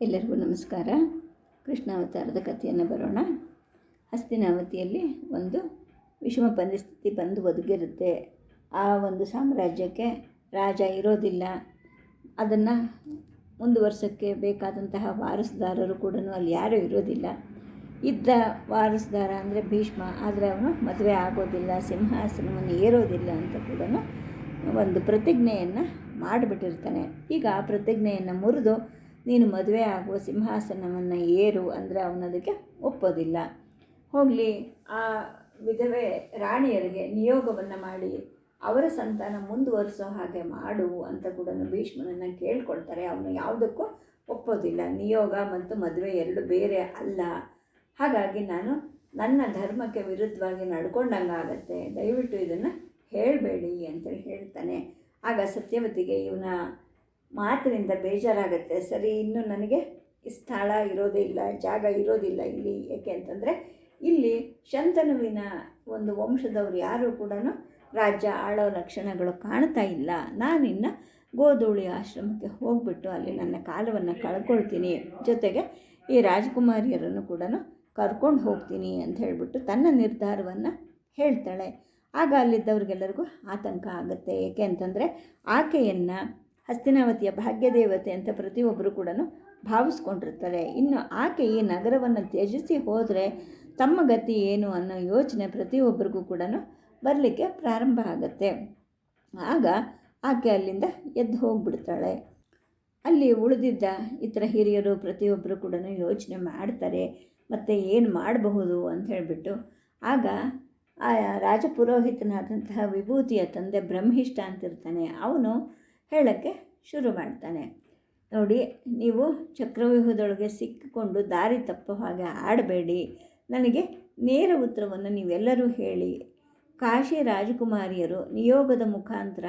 ಎಲ್ಲರಿಗೂ ನಮಸ್ಕಾರ. ಕೃಷ್ಣಾವತಾರದ ಕಥೆಯನ್ನು ಬರೋಣ. ಹಸ್ತಿನಾವತಿಯಲ್ಲಿ ಒಂದು ವಿಷಮ ಪರಿಸ್ಥಿತಿ ಬಂದು ಒದಗಿರುತ್ತೆ. ಆ ಒಂದು ಸಾಮ್ರಾಜ್ಯಕ್ಕೆ ರಾಜ ಇರೋದಿಲ್ಲ. ಅದನ್ನು ಮುಂದುವರ್ಸೋಕ್ಕೆ ಬೇಕಾದಂತಹ ವಾರಸುದಾರರು ಕೂಡ ಅಲ್ಲಿ ಯಾರೂ ಇರೋದಿಲ್ಲ. ಇದ್ದ ವಾರಸುದಾರ ಅಂದರೆ ಭೀಷ್ಮ. ಆದರೆ ಅವನು ಮದುವೆ ಆಗೋದಿಲ್ಲ, ಸಿಂಹಾಸನವನ್ನು ಏರೋದಿಲ್ಲ ಅಂತ ಕೂಡ ಒಂದು ಪ್ರತಿಜ್ಞೆಯನ್ನು ಮಾಡಿಬಿಟ್ಟಿರ್ತಾನೆ. ಈಗ ಆ ಪ್ರತಿಜ್ಞೆಯನ್ನು ಮುರಿದು ನೀನು ಮದುವೆ ಆಗುವ ಸಿಂಹಾಸನವನ್ನು ಏರು ಅಂದರೆ ಅವನದಕ್ಕೆ ಒಪ್ಪೋದಿಲ್ಲ. ಹೋಗಲಿ, ಆ ವಿಧವೆ ರಾಣಿಯರಿಗೆ ನಿಯೋಗವನ್ನು ಮಾಡಿ, ಅವರ ಸಂತಾನ ಮುಂದುವರಿಸೋ ಹಾಗೆ ಮಾಡು ಅಂತ ಕೂಡ ಭೀಷ್ಮನನ್ನು ಕೇಳ್ಕೊಳ್ತಾರೆ. ಅವನು ಯಾವುದಕ್ಕೂ ಒಪ್ಪೋದಿಲ್ಲ. ನಿಯೋಗ ಮತ್ತು ಮದುವೆ ಎರಡು ಬೇರೆ ಅಲ್ಲ. ಹಾಗಾಗಿ ನಾನು ನನ್ನ ಧರ್ಮಕ್ಕೆ ವಿರುದ್ಧವಾಗಿ ನಡ್ಕೊಂಡಂಗಾಗತ್ತೆ. ದಯವಿಟ್ಟು ಇದನ್ನು ಹೇಳಬೇಡಿ ಅಂತೇಳಿ ಹೇಳ್ತಾನೆ. ಆಗ ಸತ್ಯವತಿಗೆ ಇವನ ಮಾತಿನಿಂದ ಬೇಜಾರಾಗುತ್ತೆ. ಸರಿ, ಇನ್ನು ನನಗೆ ಸ್ಥಳ ಇರೋದೇ ಇಲ್ಲ, ಜಾಗ ಇರೋದಿಲ್ಲ ಇಲ್ಲಿ. ಏಕೆ ಅಂತಂದರೆ, ಇಲ್ಲಿ ಶಂತನುವಿನ ಒಂದು ವಂಶದವರು ಯಾರೂ ಕೂಡ ರಾಜ್ಯ ಆಳೋ ಲಕ್ಷಣಗಳು ಕಾಣ್ತಾ ಇಲ್ಲ. ನಾನಿನ್ನು ಗೋಧೂಳಿ ಆಶ್ರಮಕ್ಕೆ ಹೋಗ್ಬಿಟ್ಟು ಅಲ್ಲಿ ನನ್ನ ಕಾಲವನ್ನು ಕಳ್ಕೊಳ್ತೀನಿ. ಜೊತೆಗೆ ಈ ರಾಜಕುಮಾರಿಯರನ್ನು ಕೂಡ ಕರ್ಕೊಂಡು ಹೋಗ್ತೀನಿ ಅಂತ ಹೇಳಿಬಿಟ್ಟು ತನ್ನ ನಿರ್ಧಾರವನ್ನು ಹೇಳ್ತಾಳೆ. ಆಗ ಅಲ್ಲಿದ್ದವ್ರಿಗೆಲ್ಲರಿಗೂ ಆತಂಕ ಆಗುತ್ತೆ. ಏಕೆ ಅಂತಂದರೆ, ಆಕೆಯನ್ನು ಹಸ್ತಿನಾವತಿಯ ಭಾಗ್ಯದೇವತೆ ಅಂತ ಪ್ರತಿಯೊಬ್ಬರು ಕೂಡ ಭಾವಿಸ್ಕೊಂಡಿರ್ತಾರೆ. ಇನ್ನು ಆಕೆ ಈ ನಗರವನ್ನು ತ್ಯಜಿಸಿ ಹೋದರೆ ತಮ್ಮ ಗತಿ ಏನು ಅನ್ನೋ ಯೋಚನೆ ಪ್ರತಿಯೊಬ್ಬರಿಗೂ ಕೂಡ ಬರಲಿಕ್ಕೆ ಪ್ರಾರಂಭ ಆಗುತ್ತೆ. ಆಗ ಆಕೆ ಅಲ್ಲಿಂದ ಎದ್ದು ಹೋಗಿಬಿಡ್ತಾಳೆ. ಅಲ್ಲಿ ಉಳಿದಿದ್ದ ಇತರ ಹಿರಿಯರು ಪ್ರತಿಯೊಬ್ಬರು ಕೂಡ ಯೋಚನೆ ಮಾಡ್ತಾರೆ, ಮತ್ತು ಏನು ಮಾಡಬಹುದು ಅಂತ ಹೇಳಿಬಿಟ್ಟು. ಆಗ ಆ ರಾಜಪುರೋಹಿತನಾದಂತಹ ವಿಭೂತಿಯ ತಂದೆ ಬ್ರಹ್ಮಿಷ್ಠ ಅಂತಿರ್ತಾನೆ. ಅವನು ಹೇಳೋಕ್ಕೆ ಶುರು ಮಾಡ್ತಾನೆ. ನೋಡಿ, ನೀವು ಚಕ್ರವ್ಯೂಹದೊಳಗೆ ಸಿಕ್ಕಿಕೊಂಡು ದಾರಿ ತಪ್ಪೋ ಹಾಗೆ ಆಡಬೇಡಿ. ನನಗೆ ನೇರ ಉತ್ತರವನ್ನು ನೀವೆಲ್ಲರೂ ಹೇಳಿ. ಕಾಶಿ ರಾಜಕುಮಾರಿಯರು ನಿಯೋಗದ ಮುಖಾಂತರ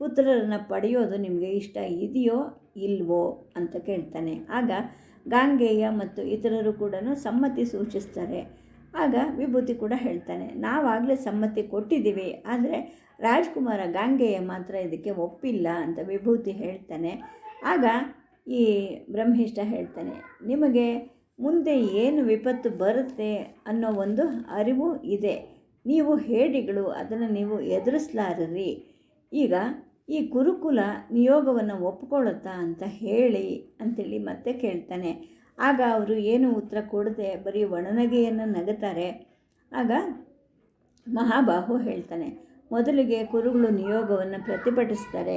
ಪುತ್ರರನ್ನು ಪಡೆಯೋದು ನಿಮಗೆ ಇಷ್ಟ ಇದೆಯೋ ಇಲ್ವೋ ಅಂತ ಕೇಳ್ತಾನೆ. ಆಗ ಗಾಂಗೇಯ ಮತ್ತು ಇತರರು ಕೂಡ ಸಮ್ಮತಿ ಸೂಚಿಸ್ತಾರೆ. ಆಗ ವಿಭೂತಿ ಕೂಡ ಹೇಳ್ತಾನೆ, ನಾವಾಗಲೇ ಸಮ್ಮತಿ ಕೊಟ್ಟಿದ್ದೀವಿ, ಆದರೆ ರಾಜ್ಕುಮಾರ ಗಾಂಗೆಯ ಮಾತ್ರ ಇದಕ್ಕೆ ಒಪ್ಪಿಲ್ಲ ಅಂತ ವಿಭೂತಿ ಹೇಳ್ತಾನೆ. ಆಗ ಈ ಬ್ರಹ್ಮಿಷ್ಠ ಹೇಳ್ತಾನೆ, ನಿಮಗೆ ಮುಂದೆ ಏನು ವಿಪತ್ತು ಬರುತ್ತೆ ಅನ್ನೋ ಒಂದು ಅರಿವು ಇದೆ, ನೀವು ಹೇಡಿಗಳು, ಅದನ್ನು ನೀವು ಎದುರಿಸ್ಲಾರ್ರಿ. ಈಗ ಈ ಕುರುಕುಲ ನಿಯೋಗವನ್ನು ಒಪ್ಕೊಳ್ಳುತ್ತಾ ಅಂತ ಹೇಳಿ ಅಂತೇಳಿ ಮತ್ತೆ ಕೇಳ್ತಾನೆ. ಆಗ ಅವರು ಏನು ಉತ್ತರ ಕೊಡದೆ ಬರೀ ಒಣನಗೆಯನ್ನು ನಗುತ್ತಾರೆ ಆಗ ಮಹಾಬಾಹು ಹೇಳ್ತಾನೆ, ಮೊದಲಿಗೆ ಕುರುಗಳು ನಿಯೋಗವನ್ನು ಪ್ರತಿಭಟಿಸ್ತಾರೆ,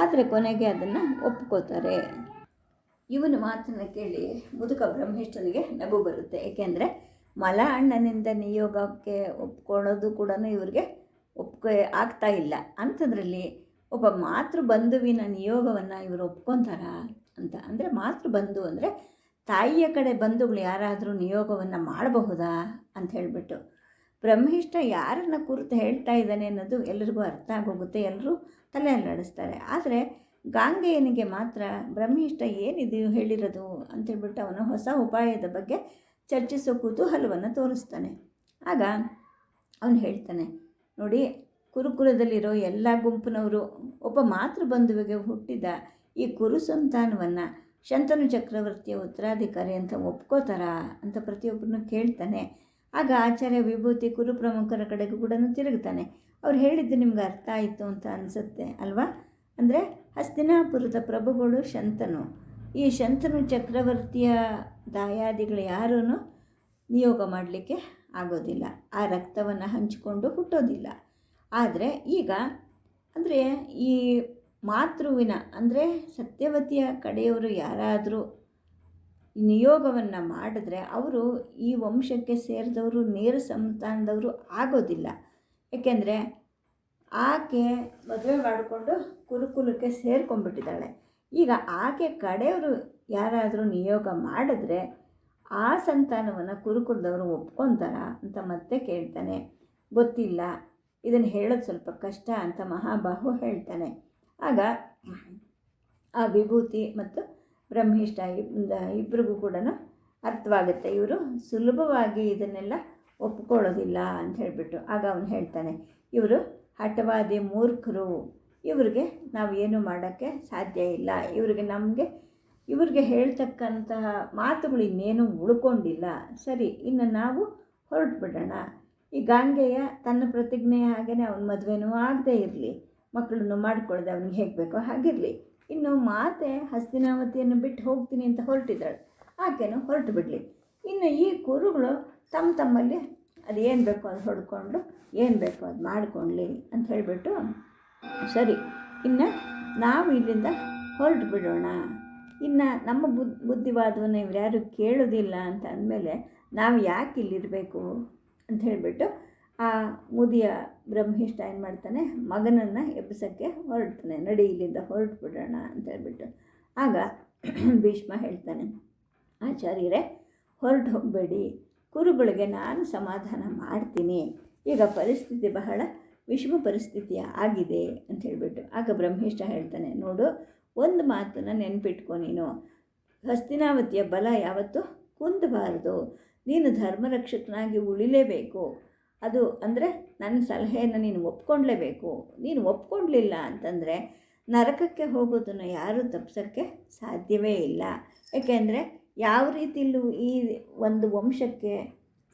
ಆದರೆ ಕೊನೆಗೆ ಅದನ್ನು ಒಪ್ಕೋತಾರೆ. ಇವನ ಮಾತನ್ನು ಕೇಳಿ ಮುದುಕ ಬ್ರಹ್ಮಿಷ್ಠನಿಗೆ ನಗು ಬರುತ್ತೆ. ಏಕೆಂದರೆ ಮಲ ಅಣ್ಣನಿಂದ ನಿಯೋಗಕ್ಕೆ ಒಪ್ಕೊಳ್ಳೋದು ಕೂಡ ಇವರಿಗೆ ಒಪ್ಕೊ, ಆಗ್ತಾ ಇಲ್ಲ. ಅಂಥದ್ರಲ್ಲಿ ಒಬ್ಬ ಮಾತೃ ಬಂಧುವಿನ ನಿಯೋಗವನ್ನು ಇವರು ಒಪ್ಕೊತಾರ ಅಂತ. ಅಂದರೆ ಮಾತೃ ಬಂಧು ಅಂದರೆ ತಾಯಿಯ ಕಡೆ ಬಂಧುಗಳು ಯಾರಾದರೂ ನಿಯೋಗವನ್ನು ಮಾಡಬಹುದಾ ಅಂತ ಹೇಳಿಬಿಟ್ಟು ಬ್ರಹ್ಮಿಷ್ಠ ಯಾರನ್ನ ಕುರಿತು ಹೇಳ್ತಾ ಇದ್ದಾನೆ ಅನ್ನೋದು ಎಲ್ಲರಿಗೂ ಅರ್ಥ ಆಗೋಗುತ್ತೆ. ಎಲ್ಲರೂ ತಲೆ ಅಲ್ಲಾಡಿಸ್ತಾರೆ ಆದರೆ ಗಾಂಗೆಯನಿಗೆ ಮಾತ್ರ ಬ್ರಹ್ಮಿಷ್ಠ ಏನಿದೆಯೋ ಹೇಳಿರೋದು ಅಂತೇಳ್ಬಿಟ್ಟು ಅವನು ಹೊಸ ಉಪಾಯದ ಬಗ್ಗೆ ಚರ್ಚಿಸೋ ಕುತೂಹಲವನ್ನು ತೋರಿಸ್ತಾನೆ. ಆಗ ಅವನು ಹೇಳ್ತಾನೆ, ನೋಡಿ, ಕುರುಕುಲದಲ್ಲಿರೋ ಎಲ್ಲ ಗುಂಪಿನವರು ಒಬ್ಬ ಮಾತೃ ಬಂಧುವಿಗೆ ಹುಟ್ಟಿದ ಈ ಕುರು ಸಂತಾನವನ್ನು ಶಂತನು ಚಕ್ರವರ್ತಿಯ ಉತ್ತರಾಧಿಕಾರಿ ಅಂತ ಒಪ್ಕೋತಾರ ಅಂತ ಪ್ರತಿಯೊಬ್ಬರನ್ನು ಕೇಳ್ತಾನೆ. ಆಗ ಆಚಾರ್ಯ ವಿಭೂತಿ ಕುರು ಪ್ರಮುಖರ ಕಡೆಗೂ ಕೂಡ ತಿರುಗ್ತಾನೆ. ಅವ್ರು ಹೇಳಿದ್ದು ನಿಮ್ಗೆ ಅರ್ಥ ಆಯಿತು ಅಂತ ಅನಿಸುತ್ತೆ ಅಲ್ವಾ? ಅಂದರೆ ಹಸ್ತಿನಾಪುರದ ಪ್ರಭುಗಳು ಶಂತನು. ಈ ಶಂತನು ಚಕ್ರವರ್ತಿಯ ದಾಯಾದಿಗಳು ಯಾರೂ ನಿಯೋಗ ಮಾಡಲಿಕ್ಕೆ ಆಗೋದಿಲ್ಲ. ಆ ರಕ್ತವನ್ನು ಹಂಚಿಕೊಂಡು ಹುಟ್ಟೋದಿಲ್ಲ. ಆದರೆ ಈಗ, ಅಂದರೆ ಈ ಮಾತೃವಿನ, ಅಂದರೆ ಸತ್ಯವತಿಯ ಕಡೆಯವರು ಯಾರಾದರೂ ನಿಯೋಗವನ್ನು ಮಾಡಿದ್ರೆ ಅವರು ಈ ವಂಶಕ್ಕೆ ಸೇರಿದವರು, ನೇರ ಸಂತಾನದವರು ಆಗೋದಿಲ್ಲ. ಏಕೆಂದರೆ ಆಕೆ ಮದುವೆ ಮಾಡಿಕೊಂಡು ಕುರುಕುಲಕ್ಕೆ ಸೇರ್ಕೊಂಡ್ಬಿಟ್ಟಿದ್ದಾಳೆ. ಈಗ ಆಕೆ ಕಡೆಯವರು ಯಾರಾದರೂ ನಿಯೋಗ ಮಾಡಿದ್ರೆ ಆ ಸಂತಾನವನ್ನು ಕುರುಕುಲದವರು ಒಪ್ಕೊತಾರ ಅಂತ ಮತ್ತೆ ಕೇಳ್ತಾನೆ. ಗೊತ್ತಿಲ್ಲ. ಇದನ್ನು ಹೇಳೋದು ಸ್ವಲ್ಪ ಕಷ್ಟ ಅಂತ ಮಹಾಬಾಹು ಹೇಳ್ತಾನೆ. ಆಗ ಆ ವಿಭೂತಿ ಮತ್ತು ಬ್ರಹ್ಮಿಷ್ಠ ಇಬ್ಬರಿಗೂ ಕೂಡ ಅರ್ಥವಾಗುತ್ತೆ. ಇವರು ಸುಲಭವಾಗಿ ಇದನ್ನೆಲ್ಲ ಒಪ್ಕೊಳ್ಳೋದಿಲ್ಲ ಅಂತ ಹೇಳಿಬಿಟ್ಟು ಆಗ ಅವನು ಹೇಳ್ತಾನೆ, ಇವರು ಹಠವಾದಿ ಮೂರ್ಖರು. ಇವ್ರಿಗೆ ನಾವು ಏನು ಮಾಡೋಕ್ಕೆ ಸಾಧ್ಯ ಇಲ್ಲ. ಇವ್ರಿಗೆ ನಮಗೆ, ಇವ್ರಿಗೆ ಹೇಳ್ತಕ್ಕಂತಹ ಮಾತುಗಳು ಇನ್ನೇನು ಉಳ್ಕೊಂಡಿಲ್ಲ. ಸರಿ, ಇನ್ನು ನಾವು ಹೊರಟು ಬಿಡೋಣ ಈ ಗಾಂಗೆಯ ತನ್ನ ಪ್ರತಿಜ್ಞೆಯ ಹಾಗೆಯೇ ಅವನ ಮದುವೆನೂ ಆಗದೇ ಇರಲಿ. ಮಕ್ಕಳನ್ನು ಮಾಡಿಕೊಳ್ಳದೆ ಅವನಿಗೆ ಹೇಗೆ ಬೇಕೋ ಹಾಗಿರಲಿ. ಇನ್ನು ಮಾತೆ ಹಸ್ತಿನಾವತಿಯನ್ನು ಬಿಟ್ಟು ಹೋಗ್ತೀನಿ ಅಂತ ಹೊರಟಿದ್ದಾಳೆ. ಆಕೆನೂ ಹೊರಟು ಬಿಡಲಿ. ಇನ್ನು ಈ ಕುರುಗಳು ತಮ್ಮ ತಮ್ಮಲ್ಲಿ ಅದು ಏನು ಬೇಕೋ ಅದು ಹೊಡ್ಕೊಂಡು, ಏನು ಬೇಕೋ ಅದು ಮಾಡಿಕೊಳ್ಳಿ ಅಂತ ಹೇಳಿಬಿಟ್ಟು, ಸರಿ, ಇನ್ನು ನಾವು ಇಲ್ಲಿಂದ ಹೊರಟು ಬಿಡೋಣ. ಇನ್ನು ನಮ್ಮ ಬುದ್, ಬುದ್ಧಿವಾದವನ್ನು ಇವ್ರ್ಯಾರು ಕೇಳೋದಿಲ್ಲ ಅಂತ ಅಂದಮೇಲೆ ನಾವು ಯಾಕೆ ಇಲ್ಲಿರಬೇಕು ಅಂತ ಹೇಳಿಬಿಟ್ಟು ಆ ಮುದಿಯ ಬ್ರಹ್ಮಿಷ್ಠ ಏನು ಮಾಡ್ತಾನೆ, ಮಗನನ್ನು ಎಬ್ಬಿಸೋಕ್ಕೆ ಹೊರಡ್ತಾನೆ ನಡಿ ಇಲ್ಲಿಂದ ಹೊರಟು ಬಿಡೋಣ ಅಂತ ಹೇಳ್ಬಿಟ್ಟು. ಆಗ ಭೀಷ್ಮ ಹೇಳ್ತಾನೆ, ಆಚಾರ್ಯರೇ ಹೊರಟು ಹೋಗಬೇಡಿ ಕುರುಗಳಿಗೆ ನಾನು ಸಮಾಧಾನ ಮಾಡ್ತೀನಿ. ಈಗ ಪರಿಸ್ಥಿತಿ ಬಹಳ ವಿಷಮ ಪರಿಸ್ಥಿತಿ ಆಗಿದೆ ಅಂತ ಹೇಳಿಬಿಟ್ಟು. ಆಗ ಬ್ರಹ್ಮಿಷ್ಠ ಹೇಳ್ತಾನೆ, ನೋಡು, ಒಂದು ಮಾತನ್ನು ನೆನ್ಪಿಟ್ಕೊ ನೀನು. ಹಸ್ತಿನಾವತಿಯ ಬಲ ಯಾವತ್ತೂ ಕುಂದಬಾರದು. ನೀನು ಧರ್ಮರಕ್ಷಕನಾಗಿ ಉಳಿಲೇಬೇಕು. ಅದು ಅಂದರೆ ನನ್ನ ಸಲಹೆಯನ್ನು ನೀನು ಒಪ್ಕೊಳ್ಲೇಬೇಕು ನೀನು ಒಪ್ಕೊಳ್ಲಿಲ್ಲ ಅಂತಂದರೆ ನರಕಕ್ಕೆ ಹೋಗೋದನ್ನು ಯಾರೂ ತಪ್ಪಿಸೋಕ್ಕೆ ಸಾಧ್ಯವೇ ಇಲ್ಲ. ಏಕೆಂದರೆ ಯಾವ ರೀತಿಯಲ್ಲೂ ಈ ಒಂದು ವಂಶಕ್ಕೆ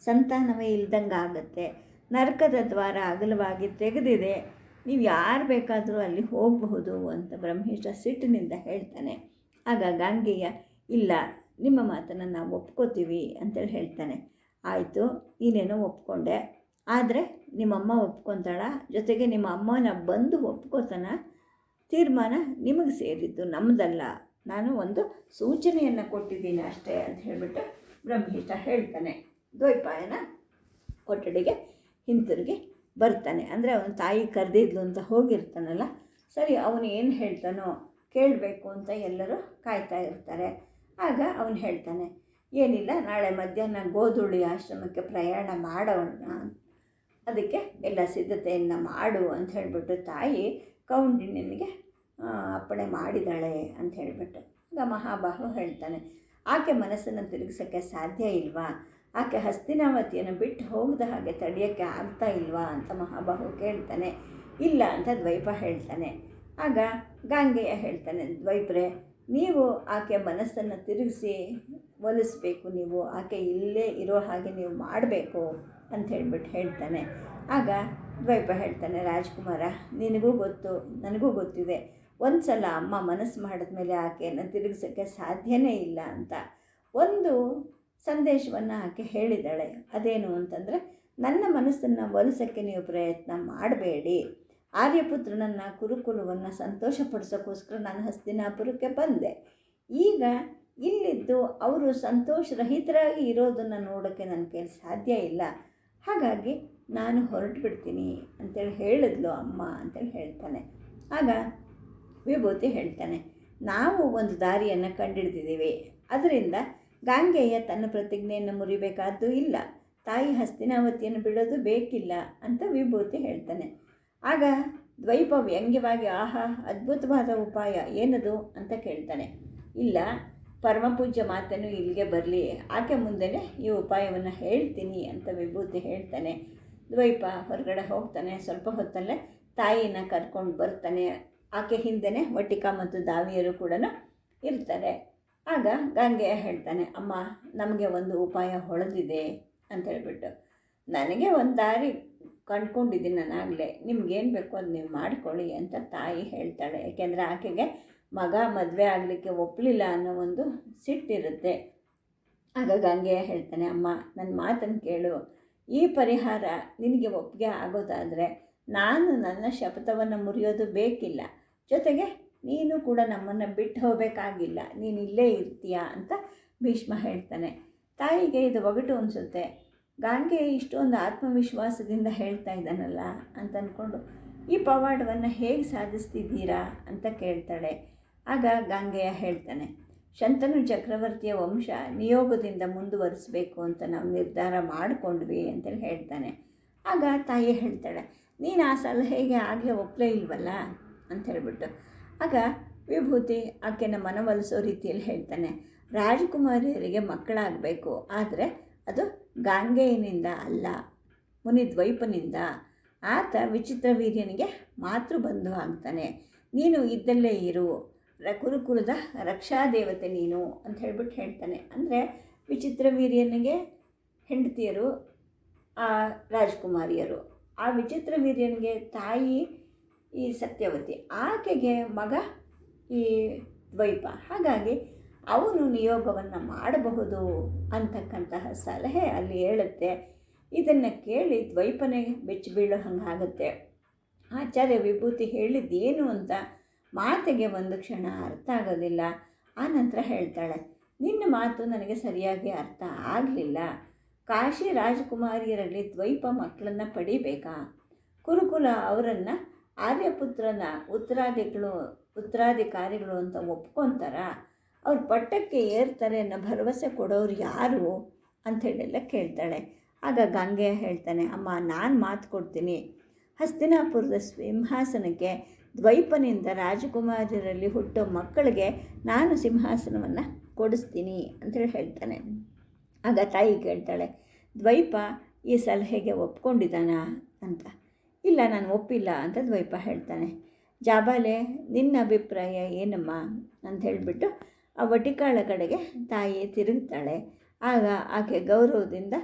ಸಂತಾನವೇ ಇಲ್ದಂಗೆ ಆಗುತ್ತೆ. ನರಕದ ದ್ವಾರ ಅಗಲವಾಗಿ ತೆಗೆದಿದೆ. ನೀವು ಯಾರು ಬೇಕಾದರೂ ಅಲ್ಲಿ ಹೋಗಬಹುದು ಅಂತ ಬ್ರಹ್ಮೇಶ ಸಿಟ್ಟಿನಿಂದ ಹೇಳ್ತಾನೆ. ಆಗ ಗಾಂಗೆಯ, ಇಲ್ಲ, ನಿಮ್ಮ ಮಾತನ್ನು ನಾವು ಒಪ್ಕೋತೀವಿ ಅಂತೇಳಿ ಹೇಳ್ತಾನೆ. ಆಯಿತು, ನೀನೇನೋ ಒಪ್ಕೊಂಡೆ. ಆದರೆ ನಿಮ್ಮಮ್ಮ ಒಪ್ಕೊತಾಳ. ಜೊತೆಗೆ ನಿಮ್ಮ ಅಮ್ಮನ ಬಂದು ಒಪ್ಕೋತಾನ. ತೀರ್ಮಾನ ನಿಮಗೆ ಸೇರಿದ್ದು ನಮ್ಮದಲ್ಲ ನಾನು ಒಂದು ಸೂಚನೆಯನ್ನು ಕೊಟ್ಟಿದ್ದೀನಿ ಅಷ್ಟೇ ಅಂತ ಹೇಳಿಬಿಟ್ಟು ಬ್ರಹ್ಮೀಷ್ಟ ಹೇಳ್ತಾನೆ. ದ್ವೈಪಾಯನ ಕೊಠಡಿಗೆ ಹಿಂತಿರುಗಿ ಬರ್ತಾನೆ. ಅಂದರೆ ಅವನ ತಾಯಿ ಕರೆದಿದ್ಲು ಅಂತ ಹೋಗಿರ್ತಾನಲ್ಲ. ಸರಿ, ಅವನು ಏನು ಹೇಳ್ತಾನೋ ಕೇಳಬೇಕು ಅಂತ ಎಲ್ಲರೂ ಕಾಯ್ತಾ ಇರ್ತಾರೆ. ಆಗ ಅವನು ಹೇಳ್ತಾನೆ, ಏನಿಲ್ಲ, ನಾಳೆ ಮಧ್ಯಾಹ್ನ ಗೋಧುಳಿ ಆಶ್ರಮಕ್ಕೆ ಪ್ರಯಾಣ ಮಾಡೋಣ ಅದಕ್ಕೆ ಎಲ್ಲ ಸಿದ್ಧತೆಯನ್ನು ಮಾಡು ಅಂತ ಹೇಳಿಬಿಟ್ಟು ತಾಯಿ ಕೌಂಡಿನ್ಯನಿಗೆ ಅಪ್ಪಣೆ ಮಾಡಿದ್ದಾಳೆ ಅಂತ ಹೇಳಿಬಿಟ್ಟು ಆಗ ಮಹಾಬಾಹು ಹೇಳ್ತಾನೆ, ಆಕೆ ಮನಸ್ಸನ್ನು ತಿರುಗಿಸೋಕ್ಕೆ ಸಾಧ್ಯ ಇಲ್ವಾ? ಆಕೆ ಹಸ್ತಿನಾವತಿಯನ್ನು ಬಿಟ್ಟು ಹೋಗದ ಹಾಗೆ ತಡೆಯೋಕ್ಕೆ ಆಗ್ತಾ ಇಲ್ವಾ ಅಂತ ಮಹಾಬಾಹು ಕೇಳ್ತಾನೆ. ಇಲ್ಲ ಅಂತ ದ್ವೈಪ ಹೇಳ್ತಾನೆ. ಆಗ ಗಾಂಗೆಯ ಹೇಳ್ತಾನೆ, ದ್ವೈಪ್ರೆ, ನೀವು ಆಕೆ ಮನಸ್ಸನ್ನು ತಿರುಗಿಸಿ ಒಲಿಸ್ಬೇಕು ನೀವು, ಆಕೆ ಇಲ್ಲೇ ಇರೋ ಹಾಗೆ ನೀವು ಮಾಡಬೇಕು ಅಂತ ಹೇಳ್ಬಿಟ್ಟು ಹೇಳ್ತಾನೆ. ಆಗ ದ್ವೈಪ ಹೇಳ್ತಾನೆ, ರಾಜ್ಕುಮಾರ, ನಿನಗೂ ಗೊತ್ತು, ನನಗೂ ಗೊತ್ತಿದೆ. ಒಂದು ಸಲ ಅಮ್ಮ ಮನಸ್ಸು ಮಾಡಿದ ಮೇಲೆ ಆಕೆಯನ್ನು ತಿರುಗಿಸೋಕ್ಕೆ ಸಾಧ್ಯನೇ ಇಲ್ಲ ಅಂತ. ಒಂದು ಸಂದೇಶವನ್ನು ಆಕೆ ಹೇಳಿದ್ದಾಳೆ. ಅದೇನು ಅಂತಂದರೆ, ನನ್ನ ಮನಸ್ಸನ್ನು ಒಲಿಸೋಕ್ಕೆ ನೀವು ಪ್ರಯತ್ನ ಮಾಡಬೇಡಿ. ಆರ್ಯಪುತ್ರನನ್ನು ಕುರುಕುಲವನ್ನು ಸಂತೋಷಪಡಿಸೋಕ್ಕೋಸ್ಕರ ನಾನು ಹಸ್ತಿನಾಪುರಕ್ಕೆ ಬಂದೆ. ಈಗ ಇಲ್ಲಿದ್ದು ಅವರು ಸಂತೋಷರಹಿತರಾಗಿ ಇರೋದನ್ನು ನೋಡೋಕ್ಕೆ ನನ್ನ ಕೈಲಿ ಸಾಧ್ಯ ಇಲ್ಲ. ಹಾಗಾಗಿ ನಾನು ಹೊರಟು ಬಿಡ್ತೀನಿ ಅಂತೇಳಿ ಹೇಳಿದ್ಲು ಅಮ್ಮ ಅಂತೇಳಿ ಹೇಳ್ತಾನೆ. ಆಗ ವಿಭೂತಿ ಹೇಳ್ತಾನೆ, ನಾವು ಒಂದು ದಾರಿಯನ್ನು ಕಂಡಿಡ್ದಿದ್ದೀವಿ. ಅದರಿಂದ ಗಾಂಗೆಯ ತನ್ನ ಪ್ರತಿಜ್ಞೆಯನ್ನು ಮುರಿಬೇಕಾದ್ದು ಇಲ್ಲ. ತಾಯಿ ಹಸ್ತಿನಾವತಿಯನ್ನು ಬಿಡೋದು ಬೇಕಿಲ್ಲ ಅಂತ ವಿಭೂತಿ ಹೇಳ್ತಾನೆ. ಆಗ ದ್ವೈಪ ವ್ಯಂಗ್ಯವಾಗಿ ಆಹಾ, ಅದ್ಭುತವಾದ ಉಪಾಯ, ಏನದು? ಅಂತ ಕೇಳ್ತಾನೆ. ಇಲ್ಲ ಪರಮಪೂಜ್ಯ ಮಾತನ್ನು ಇಲ್ಲಿಗೆ ಬರಲಿ. ಆಕೆ ಮುಂದೆನೇ ಈ ಉಪಾಯವನ್ನು ಹೇಳ್ತೀನಿ ಅಂತ ವಿಭೂತಿ ಹೇಳ್ತಾನೆ. ದ್ವೈಪ ಹೊರಗಡೆ ಹೋಗ್ತಾನೆ. ಸ್ವಲ್ಪ ಹೊತ್ತಲ್ಲೇ ತಾಯಿನ ಕರ್ಕೊಂಡು ಬರ್ತಾನೆ. ಆಕೆ ಹಿಂದೆನೇ ವಟಿಕಾ ಮತ್ತು ದಾವಿಯರು ಕೂಡ ಇರ್ತಾರೆ. ಆಗ ಗಂಗೆಯ ಹೇಳ್ತಾನೆ, ಅಮ್ಮ, ನಮಗೆ ಒಂದು ಉಪಾಯ ಹೊಳೆದಿದೆ ಅಂತ ಹೇಳ್ಬಿಟ್ಟು. ನನಗೆ ಒಂದು ದಾರಿ ಕಂಡ್ಕೊಂಡಿದ್ದೀನಿ ನಾನಾಗಲೇ. ನಿಮ್ಗೇನು ಬೇಕೋ ಅದು ನೀವು ಮಾಡ್ಕೊಳ್ಳಿ ಅಂತ ತಾಯಿ ಹೇಳ್ತಾಳೆ. ಯಾಕೆಂದರೆ ಆಕೆಗೆ ಮಗ ಮದುವೆ ಆಗಲಿಕ್ಕೆ ಒಪ್ಪಲಿಲ್ಲ ಅನ್ನೋ ಒಂದು ಸಿಟ್ಟಿರುತ್ತೆ. ಆಗ ಗಂಗೆಯ ಹೇಳ್ತಾನೆ, ಅಮ್ಮ ನನ್ನ ಮಾತನ್ನು ಕೇಳು. ಈ ಪರಿಹಾರ ನಿನಗೆ ಒಪ್ಪಿಗೆ ಆಗೋದಾದರೆ ನಾನು ನನ್ನ ಶಪಥವನ್ನು ಮುರಿಯೋದು ಬೇಕಿಲ್ಲ. ಜೊತೆಗೆ ನೀನು ಕೂಡ ನಮ್ಮನ್ನು ಬಿಟ್ಟು ಹೋಗಬೇಕಾಗಿಲ್ಲ. ನೀನು ಇಲ್ಲೇ ಇರ್ತೀಯ? ಅಂತ ಭೀಷ್ಮ ಹೇಳ್ತಾನೆ. ತಾಯಿಗೆ ಇದು ಒಗಟು ಅನಿಸುತ್ತೆ. ಗಾಂಗೆ ಇಷ್ಟೊಂದು ಆತ್ಮವಿಶ್ವಾಸದಿಂದ ಹೇಳ್ತಾ ಇದ್ದಾನಲ್ಲ? ಅಂತ ಅಂದ್ಕೊಂಡು ಈ ಪವಾಡವನ್ನು ಹೇಗೆ ಸಾಧಿಸ್ತಿದ್ದೀರಾ? ಅಂತ ಕೇಳ್ತಾಳೆ. ಆಗ ಗಾಂಗೆಯ ಹೇಳ್ತಾನೆ, ಶಂತನು ಚಕ್ರವರ್ತಿಯ ವಂಶ, ನಿಯೋಗದಿಂದ ಮುಂದುವರಿಸಬೇಕು ಅಂತ ನಾವು ನಿರ್ಧಾರ ಮಾಡಿಕೊಂಡ್ವಿ ಅಂತೇಳಿ ಹೇಳ್ತಾನೆ. ಆಗ ತಾಯಿ ಹೇಳ್ತಾಳೆ, ನೀನು ಆ ಸಲಹೆಗೆ ಆಗಲೇ ಒಪ್ಪಲೇ ಇಲ್ವಲ್ಲ? ಅಂತ ಹೇಳ್ಬಿಟ್ಟು. ಆಗ ವಿಭೂತಿ ಆಕೆನ ಮನವೊಲಿಸೋ ರೀತಿಯಲ್ಲಿ ಹೇಳ್ತಾನೆ, ರಾಜಕುಮಾರಿಯರಿಗೆ ಮಕ್ಕಳಾಗಬೇಕು, ಆದರೆ ಅದು ಗಾಂಗೆಯನಿಂದ ಅಲ್ಲ, ಮುನಿದ್ವೈಪನಿಂದ. ಆತ ವಿಚಿತ್ರ ವೀರ್ಯನಿಗೆ ಮಾತೃ ಬಂಧು ಆಗ್ತಾನೆ. ನೀನು ಇದ್ದಲ್ಲೇ ಇರು ಕುರುಕುಲದ ರಕ್ಷಾ ದೇವತೆ ನೀನು ಅಂತ ಹೇಳ್ಬಿಟ್ಟು ಹೇಳ್ತಾನೆ. ಅಂದರೆ ವಿಚಿತ್ರ ವೀರ್ಯನಿಗೆ ಹೆಂಡತಿಯರು, ಆ ರಾಜಕುಮಾರಿಯರು. ಆ ವಿಚಿತ್ರ ವೀರ್ಯನಿಗೆ ತಾಯಿ ಈ ಸತ್ಯವತಿ, ಆಕೆಗೆ ಮಗ ಈ ದ್ವೈಪ. ಹಾಗಾಗಿ ಅವನು ನಿಯೋಗವನ್ನು ಮಾಡಬಹುದು ಅಂತಕ್ಕಂತಹ ಸಲಹೆ ಅಲ್ಲಿ ಹೇಳುತ್ತೆ. ಇದನ್ನು ಕೇಳಿ ದ್ವೈಪನೇ ಬೆಚ್ಚಿ ಬೀಳೋ ಹಂಗಾಗುತ್ತೆ. ಆಚಾರ್ಯ ವಿಭೂತಿ ಹೇಳಿದ್ದೇನು ಅಂತ ಮಾತಿಗೆ ಒಂದು ಕ್ಷಣ ಅರ್ಥ ಆಗೋದಿಲ್ಲ. ಆ ನಂತರ ಹೇಳ್ತಾಳೆ, ನಿನ್ನ ಮಾತು ನನಗೆ ಸರಿಯಾಗಿ ಅರ್ಥ ಆಗಲಿಲ್ಲ. ಕಾಶಿ ರಾಜಕುಮಾರಿಯರಲ್ಲಿ ದ್ವೈಪ ಮಕ್ಕಳನ್ನು ಪಡಿಬೇಕಾ? ಕುರುಕುಲ ಅವರನ್ನು ಆರ್ಯಪುತ್ರನ ಉತ್ತರಾಧಿಗಳು, ಉತ್ತರಾಧಿಕಾರಿಗಳು ಅಂತ ಒಪ್ಕೊತಾರ? ಅವ್ರ ಪಟ್ಟಕ್ಕೆ ಏರ್ತಾರೆ ಅನ್ನೋ ಭರವಸೆ ಕೊಡೋರು ಯಾರು? ಅಂಥೇಳೆಲ್ಲ ಕೇಳ್ತಾಳೆ. ಆಗ ಗಂಗೆ ಹೇಳ್ತಾನೆ, ಅಮ್ಮ ನಾನು ಮಾತು ಕೊಡ್ತೀನಿ. ಹಸ್ತಿನಾಪುರದ ಸಿಂಹಾಸನಕ್ಕೆ ದ್ವೈಪನಿಂದ ರಾಜಕುಮಾರರಲ್ಲಿ ಹುಟ್ಟೋ ಮಕ್ಕಳಿಗೆ ನಾನು ಸಿಂಹಾಸನವನ್ನು ಕೊಡಿಸ್ತೀನಿ ಅಂತೇಳಿ ಹೇಳ್ತಾನೆ. ಆಗ ತಾಯಿ ಕೇಳ್ತಾಳೆ, ದ್ವೈಪ ಈ ಸಲಹೆಗೆ ಒಪ್ಕೊಂಡಿದ್ದಾನಾ ಅಂತ? ಇಲ್ಲ, ನಾನು ಒಪ್ಪಿಲ್ಲ ಅಂತ ದ್ವೈಪ ಹೇಳ್ತಾನೆ. ಜಾಬಾಲೆ, ನಿನ್ನ ಅಭಿಪ್ರಾಯ ಏನಮ್ಮ? ಅಂತ ಹೇಳಿಬಿಟ್ಟು ಆ ವಟಿಕಾಳ ಕಡೆಗೆ ತಾಯಿ ತಿರುಗ್ತಾಳೆ. ಆಗ ಆಕೆ ಗೌರವದಿಂದ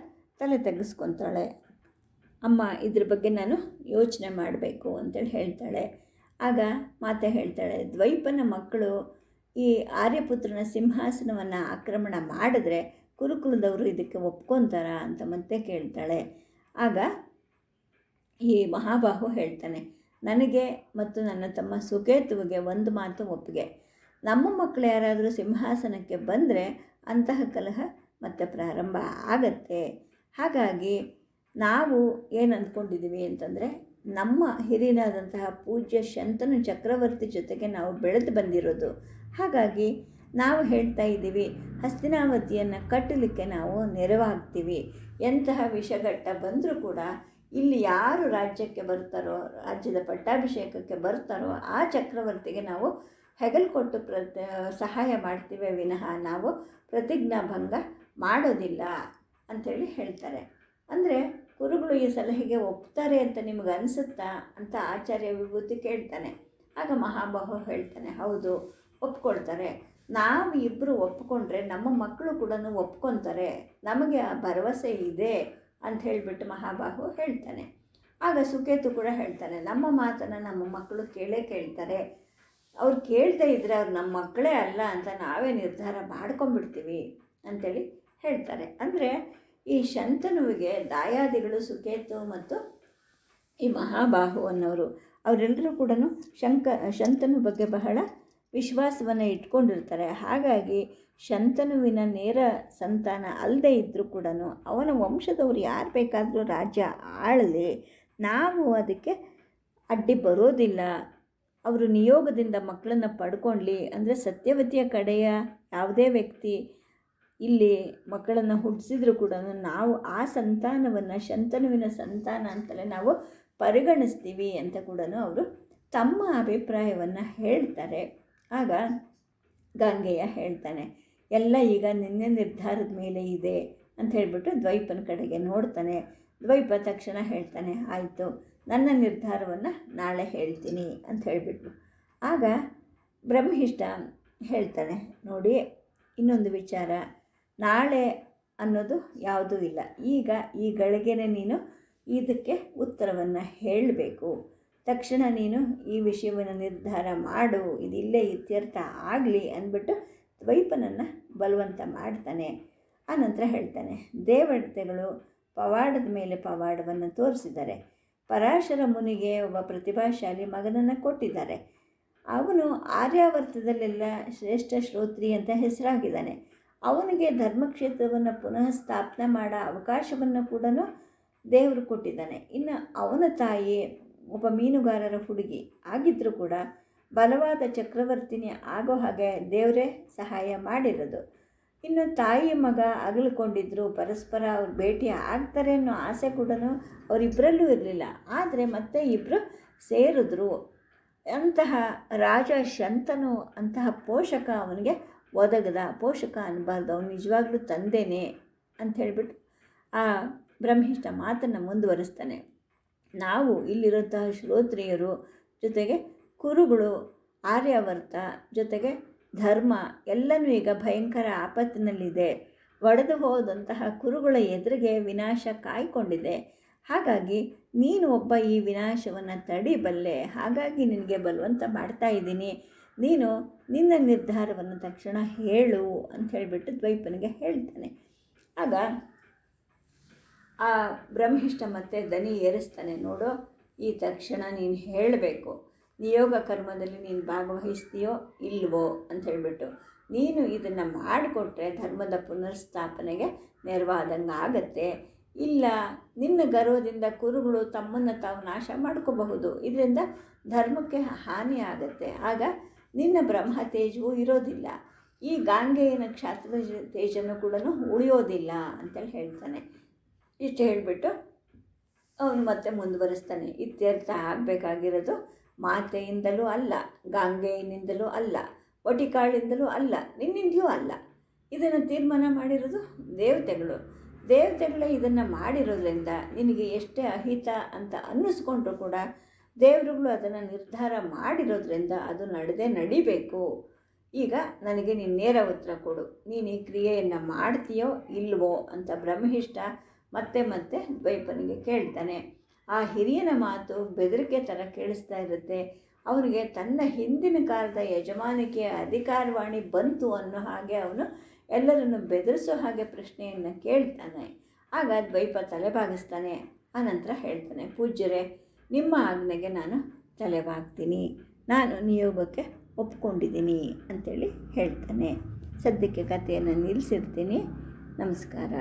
ತಲೆ ತೆಗೆಸ್ಕೊತಾಳೆ ಅಮ್ಮ, ಇದ್ರ ಬಗ್ಗೆ ನಾನು ಯೋಚನೆ ಮಾಡಬೇಕು ಅಂತೇಳಿ ಹೇಳ್ತಾಳೆ. ಆಗ ಮಾತೆ ಹೇಳ್ತಾಳೆ, ದ್ವೈಪನ ಮಕ್ಕಳು ಈ ಆರ್ಯಪುತ್ರನ ಸಿಂಹಾಸನವನ್ನು ಆಕ್ರಮಣ ಮಾಡಿದ್ರೆ ಕುರುಕುಲದವರು ಇದಕ್ಕೆ ಒಪ್ಕೊತಾರ ಅಂತ ಮತ್ತೆ ಕೇಳ್ತಾಳೆ. ಆಗ ಈ ಮಹಾಬಾಹು ಹೇಳ್ತಾನೆ, ನನಗೆ ಮತ್ತು ನನ್ನ ತಮ್ಮ ಸುಕೇತುವಿಗೆ ಒಂದು ಮಾತು ಒಪ್ಪಿಗೆ. ನಮ್ಮ ಮಕ್ಕಳು ಯಾರಾದರೂ ಸಿಂಹಾಸನಕ್ಕೆ ಬಂದರೆ ಅಂತಹ ಕಲಹ ಮತ್ತೆ ಪ್ರಾರಂಭ ಆಗತ್ತೆ. ಹಾಗಾಗಿ ನಾವು ಏನು ಅಂದ್ಕೊಂಡಿದ್ದೀವಿ ಅಂತಂದರೆ ನಮ್ಮ ಹಿರಿಯರಾದಂತಹ ಪೂಜ್ಯ ಶಂತನು ಚಕ್ರವರ್ತಿ ಜೊತೆಗೆ ನಾವು ಬೆಳೆದು ಬಂದಿರೋದು. ಹಾಗಾಗಿ ನಾವು ಹೇಳ್ತಾ ಇದ್ದೀವಿ, ಹಸ್ತಿನಾವತಿಯನ್ನು ಕಟ್ಟಲಿಕ್ಕೆ ನಾವು ನೆರವಾಗ್ತೀವಿ. ಎಂತಹ ವಿಷಘಟ್ಟ ಬಂದರೂ ಕೂಡ ಇಲ್ಲಿ ಯಾರು ರಾಜ್ಯಕ್ಕೆ ಬರ್ತಾರೋ, ರಾಜ್ಯದ ಪಟ್ಟಾಭಿಷೇಕಕ್ಕೆ ಬರ್ತಾರೋ ಆ ಚಕ್ರವರ್ತಿಗೆ ನಾವು ಹೆಗಲು ಕೊಟ್ಟು ಸಹಾಯ ಮಾಡ್ತೀವಿ ವಿನಃ ನಾವು ಪ್ರತಿಜ್ಞಾಭಂಗ ಮಾಡೋದಿಲ್ಲ ಅಂಥೇಳಿ ಹೇಳ್ತಾರೆ. ಅಂದರೆ ಗುರುಗಳು ಈ ಸಲಹೆಗೆ ಒಪ್ತಾರೆ ಅಂತ ನಿಮ್ಗೆ ಅನಿಸುತ್ತಾ ಅಂತ ಆಚಾರ್ಯ ವಿಭೂತಿ ಕೇಳ್ತಾನೆ. ಆಗ ಮಹಾಬಾಹು ಹೇಳ್ತಾನೆ, ಹೌದು, ಒಪ್ಕೊಳ್ತಾರೆ. ನಾವು ಇಬ್ಬರು ಒಪ್ಕೊಂಡ್ರೆ ನಮ್ಮ ಮಕ್ಕಳು ಕೂಡ ಒಪ್ಕೊತಾರೆ. ನಮಗೆ ಆ ಭರವಸೆ ಇದೆ ಅಂತ ಹೇಳಿಬಿಟ್ಟು ಮಹಾಬಾಹು ಹೇಳ್ತಾನೆ. ಆಗ ಸುಕೇತು ಕೂಡ ಹೇಳ್ತಾನೆ, ನಮ್ಮ ಮಾತನ್ನು ನಮ್ಮ ಮಕ್ಕಳು ಕೇಳೇ ಕೇಳ್ತಾರೆ. ಅವ್ರು ಕೇಳ್ತಾ ಇದ್ದರೆ ಅವ್ರು ನಮ್ಮ ಮಕ್ಕಳೇ ಅಲ್ಲ ಅಂತ ನಾವೇ ನಿರ್ಧಾರ ಮಾಡ್ಕೊಂಬಿಡ್ತೀವಿ ಅಂಥೇಳಿ ಹೇಳ್ತಾರೆ. ಅಂದರೆ ಈ ಶಂತನುವಿಗೆ ದಾಯಾದಿಗಳು ಸುಕೇತು ಮತ್ತು ಈ ಮಹಾಬಾಹು ಅನ್ನೋರು. ಅವರೆಲ್ಲರೂ ಕೂಡ ಶಂಕ, ಶಂತನು ಬಗ್ಗೆ ಬಹಳ ವಿಶ್ವಾಸವನ್ನು ಇಟ್ಕೊಂಡಿರ್ತಾರೆ. ಹಾಗಾಗಿ ಶಂತನುವಿನ ನೇರ ಸಂತಾನ ಅಲ್ಲದೆ ಇದ್ದರೂ ಕೂಡ ಅವನ ವಂಶದವರು ಯಾರು ಬೇಕಾದರೂ ರಾಜ್ಯ ಆಳಲಿ, ನಾವು ಅದಕ್ಕೆ ಅಡ್ಡಿ ಬರೋದಿಲ್ಲ. ಅವರು ನಿಯೋಗದಿಂದ ಮಕ್ಕಳನ್ನು ಪಡ್ಕೊಳ್ಳಿ ಅಂದರೆ ಸತ್ಯವತಿಯ ಕಡೆಯ ಯಾವುದೇ ವ್ಯಕ್ತಿ ಇಲ್ಲಿ ಮಕ್ಕಳನ್ನು ಹುಟ್ಟಿಸಿದ್ರು ಕೂಡ ನಾವು ಆ ಸಂತಾನವನ್ನು ಶಂತನುವಿನ ಸಂತಾನ ಅಂತಲೇ ನಾವು ಪರಿಗಣಿಸ್ತೀವಿ ಅಂತ ಕೂಡ ಅವರು ತಮ್ಮ ಅಭಿಪ್ರಾಯವನ್ನು ಹೇಳ್ತಾರೆ. ಆಗ ಗಂಗೆಯ ಹೇಳ್ತಾನೆ, ಎಲ್ಲ ಈಗ ನಿನ್ನೆ ನಿರ್ಧಾರದ ಮೇಲೆ ಇದೆ ಅಂತ ಹೇಳಿಬಿಟ್ಟು ದ್ವೈಪನ ಕಡೆಗೆ ನೋಡ್ತಾನೆ. ದ್ವೈಪ ತಕ್ಷಣ ಹೇಳ್ತಾನೆ, ಆಯಿತು, ನನ್ನ ನಿರ್ಧಾರವನ್ನು ನಾಳೆ ಹೇಳ್ತೀನಿ ಅಂತ ಹೇಳಿಬಿಟ್ಟು ಆಗ ಬ್ರಹ್ಮಿಷ್ಟ ಹೇಳ್ತಾನೆ, ನೋಡಿ, ಇನ್ನೊಂದು ವಿಚಾರ. ನಾಳೆ ಅನ್ನೋದು ಯಾವುದೂ ಇಲ್ಲ. ಈಗ ಈ ಗಳಿಗೆನೆ ನೀನು ಇದಕ್ಕೆ ಉತ್ತರವನ್ನು ಹೇಳಬೇಕು. ತಕ್ಷಣ ನೀನು ಈ ವಿಷಯವನ್ನು ನಿರ್ಧಾರ ಮಾಡು. ಇದಿಲ್ಲೇ ಇತ್ಯರ್ಥ ಆಗಲಿ ಅಂದ್ಬಿಟ್ಟು ದ್ವೈಪನನ್ನು ಬಲವಂತ ಮಾಡ್ತಾನೆ. ಆನಂತರ ಹೇಳ್ತಾನೆ, ದೇವತೆಗಳು ಪವಾಡದ ಮೇಲೆ ಪವಾಡವನ್ನು ತೋರಿಸಿದ್ದಾರೆ. ಪರಾಶರ ಮುನಿಗೆ ಒಬ್ಬ ಪ್ರತಿಭಾಶಾಲಿ ಮಗನನ್ನು ಕೊಟ್ಟಿದ್ದಾರೆ. ಅವನು ಆರ್ಯಾವರ್ತದಲ್ಲೆಲ್ಲ ಶ್ರೇಷ್ಠ ಶ್ರೋತ್ರಿ ಅಂತ ಹೆಸರಾಗಿದ್ದಾನೆ. ಅವನಿಗೆ ಧರ್ಮಕ್ಷೇತ್ರವನ್ನು ಪುನಃ ಸ್ಥಾಪನೆ ಮಾಡೋ ಅವಕಾಶವನ್ನು ಕೂಡ ದೇವರು ಕೊಟ್ಟಿದ್ದಾನೆ. ಇನ್ನು ಅವನ ತಾಯಿ ಒಬ್ಬ ಮೀನುಗಾರರ ಹುಡುಗಿ ಆಗಿದ್ದರೂ ಕೂಡ ಬಲವಾದ ಚಕ್ರವರ್ತಿನಿ ಆಗೋ ಹಾಗೆ ದೇವರೇ ಸಹಾಯ ಮಾಡಿರೋದು. ಇನ್ನು ತಾಯಿ ಮಗ ಅಗಲ್ಕೊಂಡಿದ್ರು, ಪರಸ್ಪರ ಅವ್ರು ಭೇಟಿ ಆಗ್ತಾರೆ ಅನ್ನೋ ಆಸೆ ಕೂಡ ಅವರಿಬ್ಬರಲ್ಲೂ ಇರಲಿಲ್ಲ. ಆದರೆ ಮತ್ತೆ ಇಬ್ಬರು ಸೇರಿದ್ರು. ಅಂತಹ ರಾಜ ಶಂತನು ಅಂತಹ ಪೋಷಕ ಅವನಿಗೆ ಒದಗದ ಪೋಷಕ ಅನ್ನಬಾರ್ದು ಅವನು ನಿಜವಾಗ್ಲೂ ತಂದೇನೆ ಅಂತ ಹೇಳಿಬಿಟ್ಟು ಆ ಬ್ರಹ್ಮಿಷ್ಠ ಮಾತನ್ನು ಮುಂದುವರಿಸ್ತಾನೆ. ನಾವು ಇಲ್ಲಿರುವಂತಹ ಶ್ರೋತ್ರಿಯರು ಜೊತೆಗೆ ಕುರುಗಳು, ಆರ್ಯಾವರ್ತ ಜೊತೆಗೆ ಧರ್ಮ ಎಲ್ಲನೂ ಈಗ ಭಯಂಕರ ಆಪತ್ತಿನಲ್ಲಿದೆ. ಒಡೆದು ಹೋದಂತಹ ಕುರುಗಳ ಎದುರಿಗೆ ವಿನಾಶ ಕಾಯ್ಕೊಂಡಿದೆ. ಹಾಗಾಗಿ ನೀನು ಒಬ್ಬ ಈ ವಿನಾಶವನ್ನು ತಡಿಬಲ್ಲೆ ಹಾಗಾಗಿ ನಿನಗೆ ಬಲವಂತ ಮಾಡ್ತಾ ಇದ್ದೀನಿ. ನೀನು ನಿನ್ನ ನಿರ್ಧಾರವನ್ನು ತಕ್ಷಣ ಹೇಳು ಅಂತ ಹೇಳಿಬಿಟ್ಟು ದ್ವೈಪನಿಗೆ ಹೇಳ್ತಾನೆ. ಆಗ ಆ ಬ್ರಹ್ಮಿಷ್ಠ ಮತ್ತೆ ದನಿ ಏರಿಸ್ತಾನೆ, ನೋಡು, ಈ ತಕ್ಷಣ ನೀನು ಹೇಳಬೇಕು ನಿಯೋಗ ಕರ್ಮದಲ್ಲಿ ನೀನು ಭಾಗವಹಿಸ್ತೀಯೋ ಇಲ್ವೋ ಅಂತ ಹೇಳಿಬಿಟ್ಟು, ನೀನು ಇದನ್ನು ಮಾಡಿಕೊಟ್ರೆ ಧರ್ಮದ ಪುನರ್ಸ್ಥಾಪನೆಗೆ ನೆರವಾದಂಗೆ ಆಗತ್ತೆ. ಇಲ್ಲ, ನಿನ್ನ ಗರ್ವದಿಂದ ಕುರುಗಳು ತಮ್ಮನ್ನು ತಾವು ನಾಶ ಮಾಡ್ಕೋಬಹುದು. ಇದರಿಂದ ಧರ್ಮಕ್ಕೆ ಹಾನಿ ಆಗುತ್ತೆ ಆಗ ನಿನ್ನ ಬ್ರಹ್ಮ ತೇಜವು ಇರೋದಿಲ್ಲ. ಈ ಗಾಂಗೆಯನ ಕ್ಷಾತ್ರದ ತೇಜನ್ನು ಕೂಡ ಉಳಿಯೋದಿಲ್ಲ ಅಂತೇಳಿ ಹೇಳ್ತಾನೆ. ಇಷ್ಟು ಹೇಳಿಬಿಟ್ಟು ಅವನು ಮತ್ತೆ ಮುಂದುವರಿಸ್ತಾನೆ. ಇತ್ಯರ್ಥ ಆಗಬೇಕಾಗಿರೋದು ಮಾತೆಯಿಂದಲೂ ಅಲ್ಲ, ಗಾಂಗೆಯನಿಂದಲೂ ಅಲ್ಲ ಒಟಿಕಾಳಿಂದಲೂ ಅಲ್ಲ, ನಿನ್ನಿಂದಲೂ ಅಲ್ಲ. ಇದನ್ನು ತೀರ್ಮಾನ ಮಾಡಿರೋದು ದೇವತೆಗಳು. ದೇವತೆಗಳೇ ಇದನ್ನು ಮಾಡಿರೋದ್ರಿಂದ ನಿನಗೆ ಎಷ್ಟೇ ಅಹಿತ ಅಂತ ಅನ್ನಿಸ್ಕೊಂಡ್ರು ಕೂಡ ದೇವರುಗಳು ಅದನ್ನು ನಿರ್ಧಾರ ಮಾಡಿರೋದ್ರಿಂದ ಅದು ನಡೆದೇ ನಡಿಬೇಕು. ಈಗ ನನಗೆ ನೀನು ನೇರ ಉತ್ತರ ಕೊಡು. ನೀನು ಈ ಕ್ರಿಯೆಯನ್ನು ಮಾಡ್ತೀಯೋ ಇಲ್ವೋ ಅಂತ ಬ್ರಹ್ಮಿಷ್ಠ ಮತ್ತೆ ಮತ್ತೆ ದ್ವೈಪನಿಗೆ ಕೇಳ್ತಾನೆ. ಆ ಹಿರಿಯನ ಮಾತು ಬೆದರಿಕೆ ಥರ ಕೇಳಿಸ್ತಾ ಇರುತ್ತೆ. ಅವನಿಗೆ ತನ್ನ ಹಿಂದಿನ ಕಾಲದ ಯಜಮಾನಿಕೆಯ ಅಧಿಕಾರವಾಣಿ ಬಂತು ಅನ್ನೋ ಹಾಗೆ ಅವನು ಎಲ್ಲರನ್ನು ಬೆದರಿಸೋ ಹಾಗೆ ಪ್ರಶ್ನೆಯನ್ನು ಕೇಳ್ತಾನೆ. ಆಗ ದ್ವೈಪ ತಲೆಬಾಗಿಸ್ತಾನೆ. ಆನಂತರ ಹೇಳ್ತಾನೆ, ಪೂಜ್ಯರೇ ನಿಮ್ಮ ಆಜ್ಞೆಗೆ ನಾನು ತಲೆಬಾಗ್ತೀನಿ. ನಾನು ನಿಯೋಗಕ್ಕೆ ಒಪ್ಕೊಂಡಿದ್ದೀನಿ ಅಂಥೇಳಿ ಹೇಳ್ತಾನೆ. ಸದ್ಯಕ್ಕೆ ಕಥೆಯನ್ನು ನಿಲ್ಲಿಸಿರ್ತೀನಿ. ನಮಸ್ಕಾರ.